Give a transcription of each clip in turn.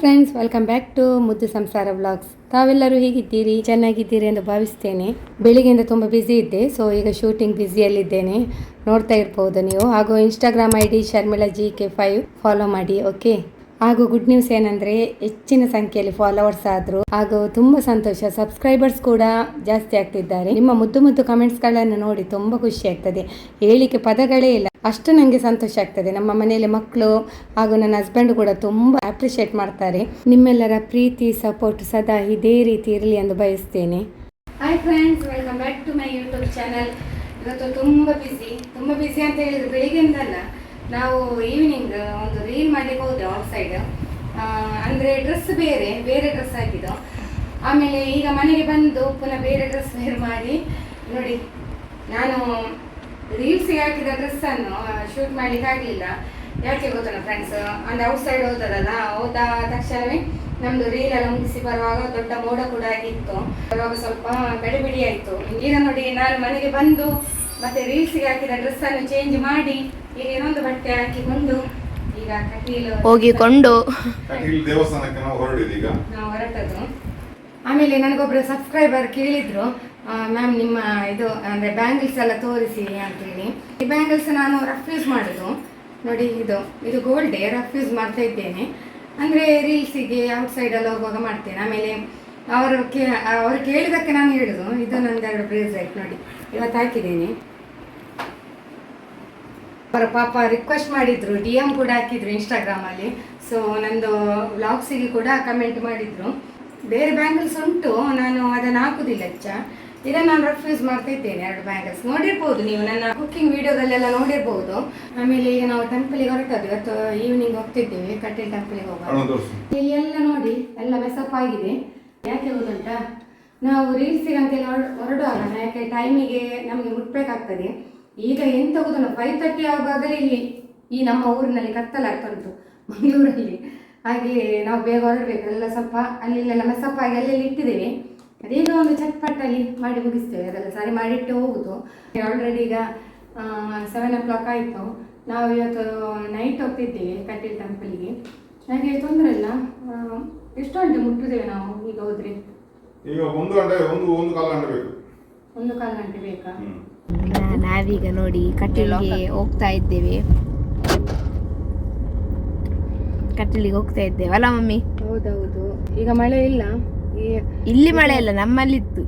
Friends welcome back to ಮುದ್ದು ಸಂಸಾರ vlogs ತಾವೆಲ್ಲರೂ ಹೇಗಿದ್ದೀರಿ? ಚೆನ್ನಾಗಿದ್ದೀರಿ ಎಂದು ಭಾವಿಸ್ತೇನೆ. ಬೆಳಿಗ್ಗೆಯಿಂದ ತುಂಬ ಬ್ಯುಸಿ ಇದ್ದೆ ಸೊ ಈಗ ಶೂಟಿಂಗ್ ಬ್ಯುಸಿಯಲ್ಲಿದ್ದೇನೆ ನೋಡ್ತಾ ಇರ್ಬೋದು ನೀವು. ಹಾಗೂ Instagram I D Sharmila G K five follow ಮಾಡಿ ಓಕೆ ಹಾಗೂ ಗುಡ್ ನ್ಯೂಸ್ ಏನಂದರೆ, ಹೆಚ್ಚಿನ ಸಂಖ್ಯೆಯಲ್ಲಿ ಫಾಲೋವರ್ಸ್ ಆದರು. ಹಾಗೂ ತುಂಬ ಸಂತೋಷ ಸಬ್ಸ್ಕ್ರೈಬರ್ಸ್ ಕೂಡ ಜಾಸ್ತಿ ಆಗ್ತಿದ್ದಾರೆ. ನಿಮ್ಮ ಮುದ್ದು ಮುದ್ದು ಕಮೆಂಟ್ಸ್ಗಳನ್ನು ನೋಡಿ ತುಂಬ ಖುಷಿ ಆಗ್ತದೆ. ಹೇಳಿಕೆ ಪದಗಳೇ ಇಲ್ಲ. ಅಷ್ಟು ನನಗೆ ಸಂತೋಷ ಆಗ್ತದೆ. ನಮ್ಮ ಮನೆಯಲ್ಲಿ ಮಕ್ಕಳು ಹಾಗೂ ನನ್ನ ಹಸ್ಬೆಂಡ್ ಕೂಡ ತುಂಬ ಅಪ್ರಿಷಿಯೇಟ್ ಮಾಡ್ತಾರೆ. ನಿಮ್ಮೆಲ್ಲರ ಪ್ರೀತಿ ಸಪೋರ್ಟ್ ಸದಾ ಇದೇ ರೀತಿ ಇರಲಿ ಎಂದು ಬಯಸ್ತೇನೆ. Hi friends welcome back to my YouTube channel ಇವತ್ತು ತುಂಬ ಬ್ಯುಸಿ ತುಂಬ ಬ್ಯುಸಿ ಅಂತ ಹೇಳಿದ್ರೆ ಬೆಳಿಗ್ಗೆಯಿಂದಲ್ಲ ನಾವು ಈವ್ನಿಂಗ್ ಒಂದು ರೀಲ್ ಮಾಡಲಿಕ್ಕೆ ಹೋದೆ ಔಟ್ ಸೈಡ್ ಅಂದರೆ ಡ್ರೆಸ್ ಬೇರೆ ಬೇರೆ ಡ್ರೆಸ್ ಹಾಕಿದ್ದು. ಆಮೇಲೆ ಈಗ ಮನೆಗೆ ಬಂದು ಪುನಃ ಬೇರೆ ಡ್ರೆಸ್ ವೇರ್ ಮಾಡಿ ನೋಡಿ, ನಾನು ರೀಲ್ಸಿಗೆ ಹಾಕಿದ ಡ್ರೆಸ್ಸನ್ನು ಶೂಟ್ ಮಾಡ್ಲಿಕ್ಕೆ ಆಗಲಿಲ್ಲ. ಯಾಕೆ ಗೊತ್ತಲ್ಲ ಫ್ರೆಂಡ್ಸ್ ಅಂದರೆ ಔಟ್ ಸೈಡ್ ಹೋದದಲ್ಲ ಹೋದ ತಕ್ಷಣವೇ ನಮ್ದು ರೀಲ್ ಎಲ್ಲ ಮುಗಿಸಿ ಬರುವಾಗ ದೊಡ್ಡ ಮೋಡ ಕೂಡ ಆಗಿತ್ತು. ಬರುವಾಗ ಸ್ವಲ್ಪ ಬೆಡಿ ಬಿಡಿ ಆಯಿತು. ಈಗ ನೋಡಿ ನಾನು ಮನೆಗೆ ಬಂದು ಮತ್ತೆ ರೀಲ್ಸಿಗೆ ಹಾಕಿದ ಡ್ರೆಸ್ಸನ್ನು ಚೇಂಜ್ ಮಾಡಿ ಈಗ ಇನ್ನೊಂದು ಬಟ್ಟೆ ಹಾಕಿಕೊಂಡು ಈಗ ಕಟೀಲು ಹೋಗಿಕೊಂಡು. ದೇವಸ್ಥಾನಕ್ಕೆ ನಾವು ಹೊರಟದ್ದು. ಆಮೇಲೆ ನನಗೊಬ್ರು ಸಬ್ಸ್ಕ್ರೈಬರ್ ಕೇಳಿದ್ರು ಮ್ಯಾಮ್ ನಿಮ್ಮ ಇದು, ಅಂದರೆ ಬ್ಯಾಂಗಲ್ಸ್ ಎಲ್ಲ ತೋರಿಸಿ ಅಂತೇಳಿ ಈ ಬ್ಯಾಂಗಲ್ಸ್ ನಾನು ರಫ್ ಯೂಸ್ ಮಾಡೋದು. ನೋಡಿ, ಇದು ಇದು ಗೋಲ್ಡೇ ರಫ್ ಯೂಸ್ ಮಾಡ್ತಾ ಇದ್ದೇನೆ. ಅಂದರೆ ರೀಲ್ಸಿಗೆ ಔಟ್ಸೈಡ್ ಎಲ್ಲ ಹೋಗುವಾಗ ಮಾಡ್ತೇನೆ. ಆಮೇಲೆ ಅವರು ಕೇ, ಅವರು ಕೇಳಿದಕ್ಕೆ ನಾನು ಹೇಳೋದು. ಇದು ನಂದೆರಡು ಆಯ್ತು ನೋಡಿ. ಇವತ್ತು ಹಾಕಿದ್ದೀನಿ. ಅವರ ಪಾಪ ರಿಕ್ವೆಸ್ಟ್ ಮಾಡಿದ್ರು. ಡಿ ಎಂ ಕೂಡ ಹಾಕಿದ್ರು ಇನ್ಸ್ಟಾಗ್ರಾಮಲ್ಲಿ ಸೊ ನಂದು ವ್ಲಾಗ್ಸಿಗೆ ಕೂಡ ಕಮೆಂಟ್ ಮಾಡಿದ್ರು. ಬೇರೆ ಬ್ಯಾಂಗಲ್ಸ್ ಉಂಟು. ನಾನು ಅದನ್ನು ಹಾಕುದಿಲ್ಲ ಹೆಚ್ಚ. ಈಗ ನಾನು ರಫ್ ಯೂಸ್ ಮಾಡ್ತಾ ಇದ್ದೇನೆ ಎರಡು ಬ್ಯಾಂಗಲ್ಸ್ ನೋಡಿರ್ಬೋದು ನೀವು ನನ್ನ ಕುಕ್ಕಿಂಗ್ ವಿಡಿಯೋದಲ್ಲೆಲ್ಲ ನೋಡಿರ್ಬೋದು. ಆಮೇಲೆ ಈಗ ನಾವು ಟೆಂಪಲಿಗೆ ಹೊರಟದ್ದು ಇವತ್ತು ಈವ್ನಿಂಗ್ ಹೋಗ್ತಿದ್ದೇವೆ ಕಟೀಲ್ ಟೆಂಪಲಿಗೆ ಹೋಗೋದು ಇಲ್ಲಿ ಎಲ್ಲ ನೋಡಿ ಎಲ್ಲ ಮೆಸಪ್ ಆಗಿದೆ ಯಾಕೆ ಗೊತ್ತುಂಟಾ? ನಾವು ರೀಲ್ಸಿಗೆ ಅಂತೆಲ್ಲ ಹೊರ- ಹೊರಡುವಾಗ ಯಾಕೆ ಟೈಮಿಗೆ ನಮಗೆ ಮುಟ್ಬೇಕಾಗ್ತದೆ. ಈಗ ಎಂತ ಗೊತ್ತುಂಟು ಫೈವ್ ತರ್ಟಿ ಆಗುವಾಗಲೇ ಇಲ್ಲಿ ಈ ನಮ್ಮ ಊರಿನಲ್ಲಿ ಕತ್ತಲಾಗ್ತಾ ಉಂಟು ಮಂಗಳೂರಲ್ಲಿ. ಹಾಗೆ ನಾವು ಬೇಗ ಹೊರಡ್ಬೇಕು ಎಲ್ಲ ಸ್ವಲ್ಪ ಅಲ್ಲಿ ಇಲ್ಲೆಲ್ಲ ಮೆಸಪ್ ಆಗಿ ಅಲ್ಲೆಲ್ಲಿ ಇಟ್ಟಿದ್ದೇವೆ. ಅದೇನೋ ಒಂದು ಚಟ್ಪಟ್ಟಲ್ಲಿ ಮಾಡಿ ಮುಗಿಸ್ತೇವೆ. ಅದೆಲ್ಲ ಸಾರಿ ಮಾಡಿಟ್ಟು ಹೋಗುದು. ಆಲ್ರೆಡಿ ಈಗ ಸೆವೆನ್ ಓ ಕ್ಲಾಕ್ ಆಯಿತು. ನಾವು ಇವತ್ತು ನೈಟ್ ಹೋಗ್ತಿದ್ದೇವೆ ಕಟೀಲ್ ಟೆಂಪಲ್ಗೆ ನನಗೆ ತೊಂದರೆ ಇಲ್ಲ. ಎಷ್ಟು ಗಂಟೆ ಮುಟ್ಟಿದ್ದೇವೆ ನಾವು ಈಗ ಹೋದ್ರೆ? ಈಗ ಒಂದು ಗಂಟೆ ಒಂದು ಒಂದು ಕಾಲ ಗಂಟೆ ಬೇಕು. ಒಂದು ಕಾಲು ಗಂಟೆ ಬೇಕಾ? ನಾವೀಗ ನೋಡಿ ಕಟೀಲ್ಗೆ ಹೋಗ್ತಾ ಇದ್ದೇವೆ. ಕಟೀಲಿಗೆ ಹೋಗ್ತಾ ಇದ್ದೇವೆ. ಅಲ್ಲ ಮಮ್ಮಿ? ಹೌದೌದು. ಈಗ ಮಳೆ ಇಲ್ಲ. ಇಲ್ಲಿ ಮಳೆ ಇಲ್ಲ ನಮ್ಮಲ್ಲಿತ್ತು.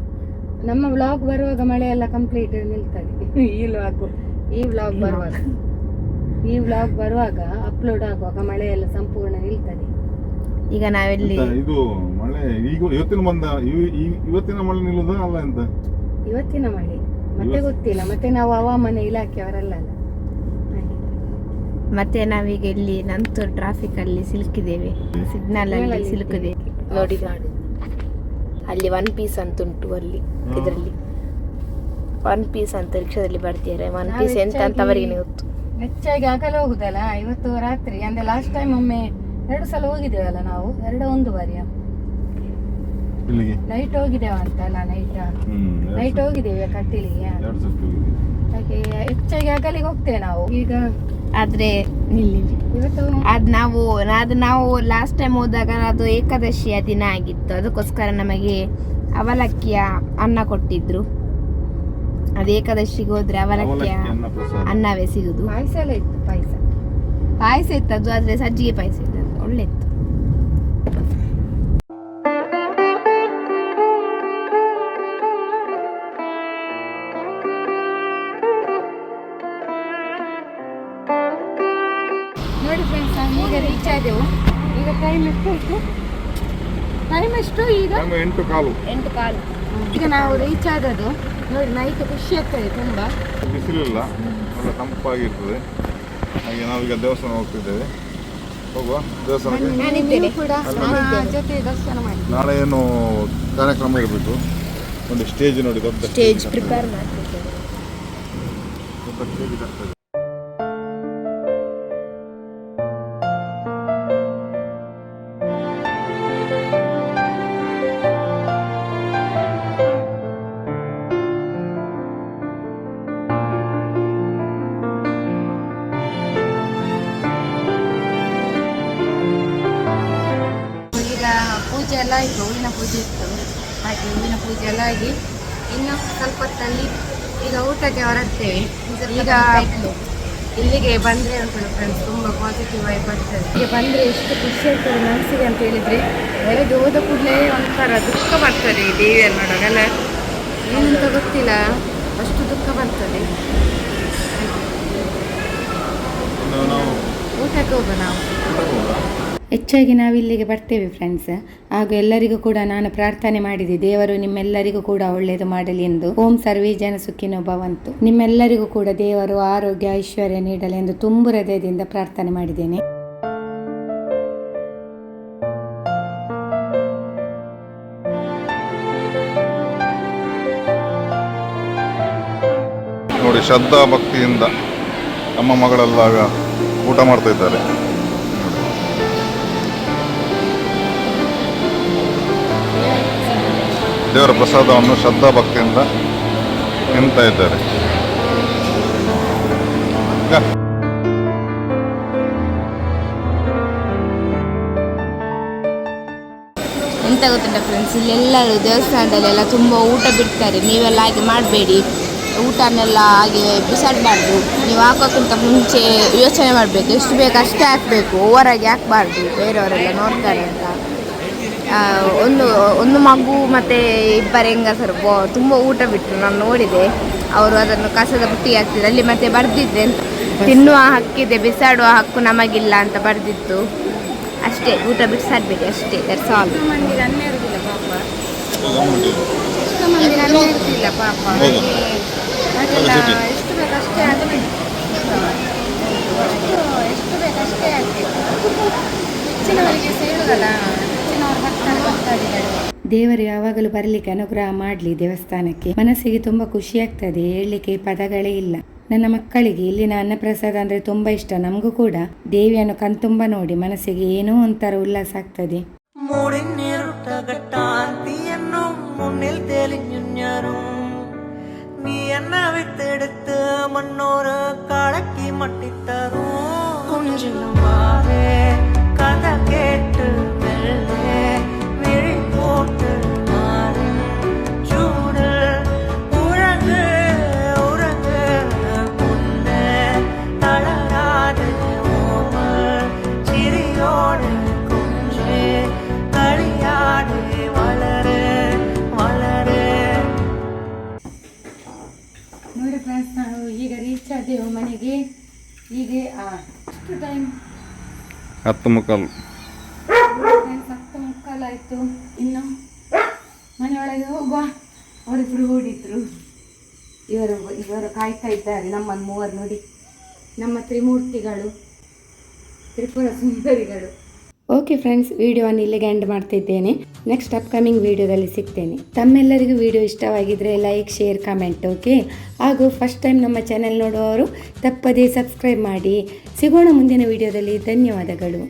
ನಮ್ಮ ವ್ಲಾಗ್ ಬರುವಾಗ ಮಳೆ ಎಲ್ಲ ಕಂಪ್ಲೀಟ್ ನಿಲ್ತದೆ. ಈ ವ್ಲಾಗ್ ಈ ವ್ಲಾಗ್ ಬರುವಾಗ. ಈ ವ್ಲಾಗ್ ಬರುವಾಗ ಅಪ್ಲೋಡ್ ಆಗುವಾಗ ಮಳೆ ಎಲ್ಲ ಸಂಪೂರ್ಣ ನಿಲ್ತದೆ. ಈಗ ನಾವೆಲ್ಲಿ ಇದು ಮಳೆ ಈಗ ಇವತ್ತಿನ ಬಂದ ಇವ್- ಇವ್- ಇವತ್ತಿನ ಮಳೆ ನಿಲ್ಲುದ ಅಲ್ಲ ಎಂತ? ಇವತ್ತಿನ ಮಳೆ ಮತ್ತೆ ಗೊತ್ತಿಲ್ಲ. ಮತ್ತೆ ನಾವು ಹವಾಮಾನ ಇಲಾಖೆಯವರಲ್ಲ ಅಲ್ಲ. ಮತ್ತೆ ನಾವೀಗ ಇಲ್ಲಿ ನಂತರ ಟ್ರಾಫಿಕ್ ಅಲ್ಲಿ ಸಿಲುಕಿದ್ದೇವೆ. ಸಿಗ್ನಲ್ ಅಲ್ಲಿ ಅಲ್ಲಿ ಸಿಲುಕಿದೆ ನೋಡಿ. ಅಲ್ಲಿ ಒನ್ ಪೀಸ್ ಅಂತ ಉಂಟು ಅಲ್ಲಿ. ಇದರಲ್ಲಿ. ಒನ್ ಪೀಸ್ ಅಂತ ರಿಕ್ಷಾದಲ್ಲಿ ಬರ್ತಿದ್ದಾರೆ ಒನ್ ಪೀಸ್ ಎಂತ ಅಂತ ಹೆಚ್ಚಾಗಿ- ಅವರಿಗೆ ಗೊತ್ತು. ಹೆಚ್ಚಾಗಿ ಆಗಲ್ಲ ಹೋಗುದಲ್ಲ ಇವತ್ತು ರಾತ್ರಿ ಅಂದ್ರೆ ಲಾಸ್ಟ್ ಟೈಮ್ ಒಮ್ಮೆ ಎರಡು ಸಲ ಹೋಗಿದ್ದೇವಲ್ಲ ನಾವು ಎರಡು ಒಂದು ಬಾರಿಯ. ಇಲ್ಲಿಗೆ ನೈಟ್ ಹೋಗಿದ್ದೇವ ಅಂತ ಅಲ್ಲ ನೈಟ್ ಹ್ಮ್ ನೈಟ್ ಹೋಗಿದ್ದೇವೆ ಕಟ್ಟಿಲಿಗೆ. ಹಾಗೆ ಹೆಚ್ಚಾಗಿ ಅಗಲಿಗೆ ಹೋಗ್ತೇವೆ ನಾವು. ಈಗ ಆದ್ರೆ ಅದ್ ನಾವು ಅದು ನಾವು ಲಾಸ್ಟ್ ಟೈಮ್ ಹೋದಾಗ ಅದು ಏಕಾದಶಿಯ ದಿನ ಆಗಿತ್ತು. ಅದಕ್ಕೋಸ್ಕರ ನಮಗೆ ಅವಲಕ್ಕಿಯ ಅನ್ನ ಕೊಟ್ಟಿದ್ರು. ಅದು ಏಕಾದಶಿಗೆ ಹೋದ್ರೆ ಅವಲಕ್ಕಿಯ ಅನ್ನವೇ ಸಿಗುದು. ಪಾಯಸ ಎಲ್ಲ ಇತ್ತು ಪಾಯಸ. ಪಾಯಸ ಇತ್ತು ಅದು ಆದ್ರೆ ಸಜ್ಜಿಗೆ ಪಾಯಸ ಇತ್ತು ಒಳ್ಳೆ ಇತ್ತು ಈಗ ರೀಚ್ ಆದೆವು. ಈಗ ಟೈಮ್ ಎಷ್ಟು ಇತ್ತು ಟೈಮ್ ಎಷ್ಟು ಈಗ? ಎಂಟು ಕಾಲು. ಎಂಟು ಕಾಲು. ಈಗ ನಾವು ರೀಚ್ ಆದದ್ದು ನೋಡಿ ನೈಟ್ ಖುಷಿ ಆಗ್ತದೆ ತುಂಬ. ಬಿಸಿಲಿಲ್ಲ. ಒಳ್ಳೆ ತಂಪಾಗಿರ್ತದೆ. ಹಾಗೆ ನಾವೀಗ ದೇವಸ್ಥಾನ ಹೋಗ್ತಿದ್ದೇವೆ. ಹೋಗುವ. ಮಾಡಿ. ನಾಳೆ ಏನು ಕಾರ್ಯಕ್ರಮ ಇರಬೇಕು? ಒಂದು ಸ್ಟೇಜ್ ನೋಡಿ ದೊಡ್ಡ ಸ್ಟೇಜ್ ಪ್ರಿಪೇರ್ ಮಾಡ್ತಿದ್ದೇವೆ ದೊಡ್ಡ ಎಲ್ಲ ಆಯಿತು ಹೂವಿನ ಪೂಜೆ ಇತ್ತು. ಹಾಗೆ ಹೂವಿನ ಪೂಜೆ ಎಲ್ಲ ಆಗಿ ಇನ್ನು ಸ್ವಲ್ಪ ಹೊತ್ತಲ್ಲಿ ಈಗ ಊಟಕ್ಕೆ ಹೊರಡ್ತೇವೆ. ಈಗ ಇಲ್ಲಿಗೆ ಬಂದರೆ ಉಂಟು ಫ್ರೆಂಡ್ಸ್ ತುಂಬ ಪಾಸಿಟಿವ್ ಆಗಿ ಬರ್ತದೆ. ಈಗ ಬಂದರೆ ಎಷ್ಟು ಖುಷಿ ಆಗ್ತದೆ ಮನಸ್ಸಿಗೆ ಅಂತ ಹೇಳಿದರೆ ಬೆಳಗ್ಗೆ ಹೋದ ಕೂಡಲೇ ಒಂಥರ ದುಃಖ ಬರ್ತದೆ ಈ ದೇವಿಯನ್ನು ಅಲ್ಲ? ಏನಂತ ಗೊತ್ತಿಲ್ಲ ಅಷ್ಟು ದುಃಖ ಬರ್ತದೆ. ಊಟಕ್ಕೆ ಹೋಗೋಣ. ನಾವು? ಹೆಚ್ಚಾಗಿ ನಾವು ಇಲ್ಲಿಗೆ ಬರ್ತೇವೆ ಫ್ರೆಂಡ್ಸ್ ಹಾಗೂ ಎಲ್ಲರಿಗೂ ಕೂಡ ನಾನು ಪ್ರಾರ್ಥನೆ ಮಾಡಿದೆ, ದೇವರು ನಿಮ್ಮೆಲ್ಲರಿಗೂ ಕೂಡ ಒಳ್ಳೆಯದು ಮಾಡಲಿ ಎಂದು. ಓಂ ಸರ್ವೇ ಜನ ಸುಖಿನೋ ಭವಂತು. ನಿಮ್ಮೆಲ್ಲರಿಗೂ ಕೂಡ ದೇವರು ಆರೋಗ್ಯ, ಐಶ್ವರ್ಯ ನೀಡಲಿ ಎಂದು ತುಂಬು ಹೃದಯದಿಂದ ಪ್ರಾರ್ಥನೆ ಮಾಡಿದ್ದೇನೆ. ನೋಡಿ ಶ್ರದ್ಧಾ ಭಕ್ತಿಯಿಂದ ನಮ್ಮ ಮಗಳೆಲ್ಲ ಊಟ ಮಾಡ್ತಾ ಇದ್ದಾರೆ. ದೇವರ ಪ್ರಸಾದವನ್ನು ಶ್ರದ್ಧಾ ಭಕ್ತಿಯಿಂದ ತಿಂತಾ ಇದ್ದಾರೆ. ಎಂತ ಗೊತ್ತುಂಟ ಫ್ರೆಂಡ್ಸ್ ಇಲ್ಲೆಲ್ಲರೂ ದೇವಸ್ಥಾನದಲ್ಲೆಲ್ಲ ತುಂಬ ಊಟ ಬಿಡ್ತಾರೆ. ನೀವೆಲ್ಲ ಹಾಗೆ ಮಾಡಬೇಡಿ. ಊಟನೆಲ್ಲ ಹಾಗೆ ಬಿಸಾಡಬಾರ್ದು. ನೀವು ಹಾಕೋಕ್ಕಿಂತ ಮುಂಚೆ ಯೋಚನೆ ಮಾಡಬೇಕು. ಎಷ್ಟು ಬೇಕು ಅಷ್ಟೇ ಹಾಕಬೇಕು. ಓವರಾಗಿ ಹಾಕಬಾರ್ದು. ಬೇರೆಯವರೆಲ್ಲ ನೋಡ್ತಾರೆ ಅಂತ. ಒಂದು ಒಂದು ಮಗು ಮತ್ತು ಇಬ್ಬರು ಹೆಂಗಸರು ಬೊ- ತುಂಬ ಊಟ ಬಿಟ್ಟರು ನಾನು ನೋಡಿದೆ. ಅವರು ಅದನ್ನು ಕಸದ ಬುಟ್ಟಿ ಹಾಕ್ತಿದ್ರು ಅಲ್ಲಿ ಮತ್ತೆ ಬರೆದಿದ್ದೆ ತಿನ್ನುವ ಹಕ್ಕಿದೆ ಬಿಸಾಡುವ ಹಕ್ಕು ನಮಗಿಲ್ಲ ಅಂತ ಬರೆದಿತ್ತು. ಅಷ್ಟೇ ಊಟ ಬಿಸಾಡಬೇಡಿ ಅಷ್ಟೇ ದಟ್ಸ್ ಆಲ್ ಪಾಪ. ಎಷ್ಟು ಮಂದಿ ನನ್ನ ಇರ್ತಿಲ್ಲ ಪಾಪ. ಹೌದು. ಹಾಗೆಲ್ಲ ಅದು ಚೀಟಿ. ಎಷ್ಟು ಬೇಕು ಅಷ್ಟೇ ಆಗಬೇಕು ಎಷ್ಟು ಬೇಕು ಅಷ್ಟೇ ಆಗಬೇಕು ಹೆಚ್ಚಿನವರಿಗೆ ಸೇರುದಲ್ಲ. ದೇವರು ಯಾವಾಗಲೂ ಬರಲಿಕ್ಕೆ ಅನುಗ್ರಹ ಮಾಡಲಿ ದೇವಸ್ಥಾನಕ್ಕೆ ಮನಸ್ಸಿಗೆ ತುಂಬ ಖುಷಿ ಆಗ್ತದೆ ಹೇಳಲಿಕ್ಕೆ ಪದಗಳೇ ಇಲ್ಲ ನನ್ನ ಮಕ್ಕಳಿಗೆ ಇಲ್ಲಿನ ಅನ್ನಪ್ರಸಾದ ಅಂದರೆ ತುಂಬ ಇಷ್ಟ ನಮಗೂ ಕೂಡ ದೇವಿಯನ್ನು ಕಣ್ತುಂಬ ನೋಡಿ ಮನಸ್ಸಿಗೆ ಏನೋ ಒಂಥರ ഉല്ലാസ ಆಗ್ತದೆ മുടിഞ്ഞിരുട്ട കെട്ടാൻ മുന്നിൽ തെളിഞ്ഞുഞ്ഞറും നീ എന്നെ വിട്ടെടുത്ത് മണ്ണോറ് കടക്കി മട്ടിത്തരും കുഞ്ചിലും ಹತ್ತು ಮುಕ್ಕಾಲು. ಫ್ರೆಂಡ್ಸ್ ಹತ್ತು ಮುಕ್ಕಾಲಾಯಿತು. ಇನ್ನು ಮನೆಯೊಳಗೆ ಹೋಗುವ. ಅವರಿಬ್ಬರು ಓಡಿದ್ರು. ಇವರು ಇವರು ಕಾಯ್ತಾ ಇದ್ದಾರೆ ನಮ್ಮನ್ನು ಮೂವರು ನೋಡಿ. ನಮ್ಮ ತ್ರಿಮೂರ್ತಿಗಳು ತ್ರಿಪುರ ಸುಂದರಿಗಳು. ಓಕೆ ಫ್ರೆಂಡ್ಸ್ ವಿಡಿಯೋವನ್ನು ಇಲ್ಲಿಗೆ ಎಂಡ್ ಮಾಡ್ತಿದ್ದೇನೆ. ನೆಕ್ಸ್ಟ್ ಅಪ್ಕಮಿಂಗ್ ವೀಡಿಯೋದಲ್ಲಿ ಸಿಗ್ತೇನೆ. ತಮ್ಮೆಲ್ಲರಿಗೂ ವಿಡಿಯೋ ಇಷ್ಟವಾಗಿದ್ದರೆ ಲೈಕ್ ಶೇರ್ ಕಮೆಂಟ್ ಓಕೆ ಹಾಗೂ ಫಸ್ಟ್ ಟೈಮ್ ನಮ್ಮ ಚಾನೆಲ್ ನೋಡುವವರು, ತಪ್ಪದೇ ಸಬ್ಸ್ಕ್ರೈಬ್ ಮಾಡಿ. ಸಿಗೋಣ ಮುಂದಿನ ವಿಡಿಯೋದಲ್ಲಿ ಧನ್ಯವಾದಗಳು.